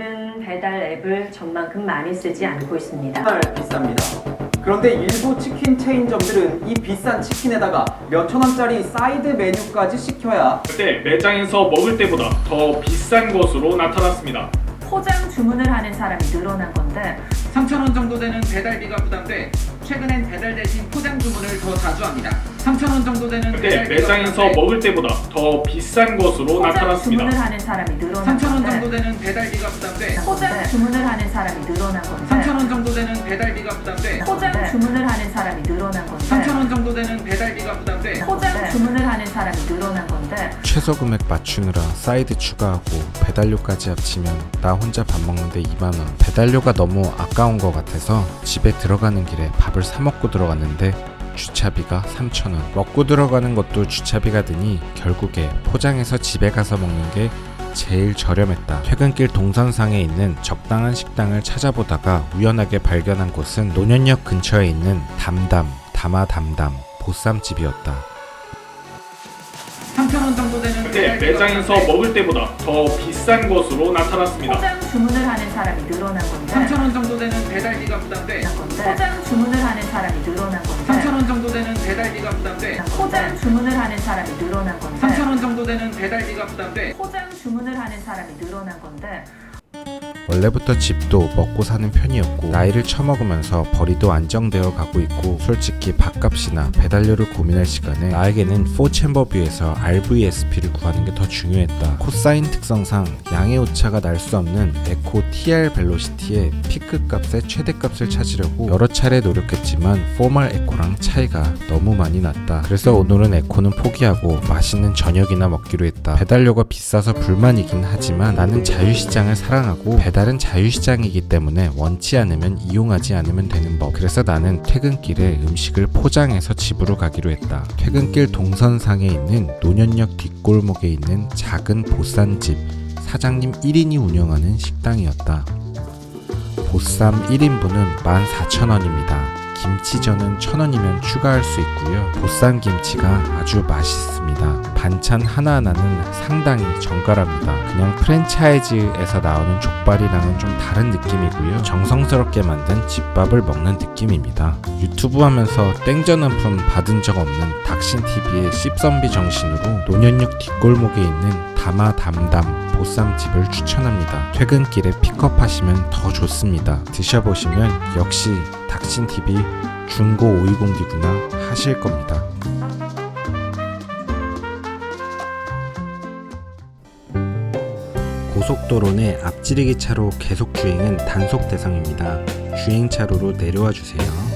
사람들은 배달 앱을 전만큼 많이 쓰지 않고 있습니다. 정말 비쌉니다. 그런데 일부 치킨 체인점들은 이 비싼 치킨에다가 몇천 원짜리 사이드 메뉴까지 시켜야 그때 매장에서 먹을 때보다 더 비싼 것으로 나타났습니다. 포장 주문을 하는 사람이 늘어난 건데 3,000원 정도 되는 배달비가 부담돼 최근엔 배달 대신 포장 주문을 더 자주 합니다. 3,000원 정도 되는 그때 배달비가 매장에서 부담돼 먹을 때보다 더 비싼 것으로 포장 나타났습니다. 주문을 하는 사람이 늘어난 3,000원 건데 정도 되는 배달비가 포장 주문을 하는 사람이 늘어난 건데 3,000원 정도 되는 배달비가 부담돼. 포장 주문을 하는 사람이 늘어난 건데 3,000원 정도 되는 배달비가 부담돼. 포장 주문을 하는 사람이 늘어난 건데 최소 금액 맞추느라 사이드 추가하고 배달료까지 합치면 나 혼자 밥 먹는데 2만 원. 배달료가 너무 아까운 것 같아서 집에 들어가는 길에 밥을 사 먹고 들어갔는데 주차비가 3,000원. 먹고 들어가는 것도 주차비가 드니 결국에 포장해서 집에 가서 먹는 게 제일 저렴했다. 퇴근길 동선상에 있는 적당한 식당을 찾아보다가 우연하게 발견한 곳은 노년역 근처에 있는 담담, 다마담담 보쌈집이었다. 3,000원 정도 되는 그때 매장에서 먹을 때보다 더 비싼 것으로 나타났습니다. 포장 주문을 하는 사람이 늘어난 건데 3,000원 정도 되는 배달비가 부담돼 포장 주문을 하는 사람이 늘어난 건데 3,000원 정도 되는 배달비가 부담돼 포장 주문을 하는 사람이 늘어난 건데 3,000원 정도 되는 배달비가 부담돼 포장 주문을 하는 사람이 늘어난 건데 원래부터 집도 먹고 사는 편이었고 나이를 처먹으면서 벌이도 안정되어 가고 있고 솔직히 밥값이나 배달료를 고민할 시간에 나에게는 4챔버 뷰에서 RVSP를 구하는 게 더 중요했다. 코사인 특성상 양의 오차가 날 수 없는 에코 TR 벨로시티의 피크 값의 최대값을 찾으려고 여러 차례 노력했지만 포멀 에코랑 차이가 너무 많이 났다. 그래서 오늘은 에코는 포기하고 맛있는 저녁이나 먹기로 했다. 배달료가 비싸서 불만이긴 하지만 나는 자유시장을 사랑하고 배달 은 자유시장이기 때문에 원치 않으면 이용하지 않으면 되는 법. 그래서 나는 퇴근길에 음식을 포장해서 집으로 가기로 했다. 퇴근길 동선상에 있는 노년역 뒷골목에 있는 작은 보쌈집. 사장님 1인이 운영하는 식당이었다. 보쌈 1인분은 14,000원입니다. 김치전은 1,000원이면 추가할 수 있고요. 보쌈 김치가 아주 맛있습니다. 반찬 하나하나는 상당히 정갈합니다. 그냥 프랜차이즈에서 나오는 족발이랑은 좀 다른 느낌이고요. 정성스럽게 만든 집밥을 먹는 느낌입니다. 유튜브 하면서 땡전 한 푼 받은 적 없는 닥신TV의 씹선비 정신으로 노년역 뒷골목에 있는 다마 담담 보쌈집을 추천합니다. 퇴근길에 픽업하시면 더 좋습니다. 드셔보시면 역시 닥신TV 중고 520D구나 하실 겁니다. 고속도로 내 앞지르기 차로 계속 주행은 단속 대상입니다. 주행 차로로 내려와 주세요.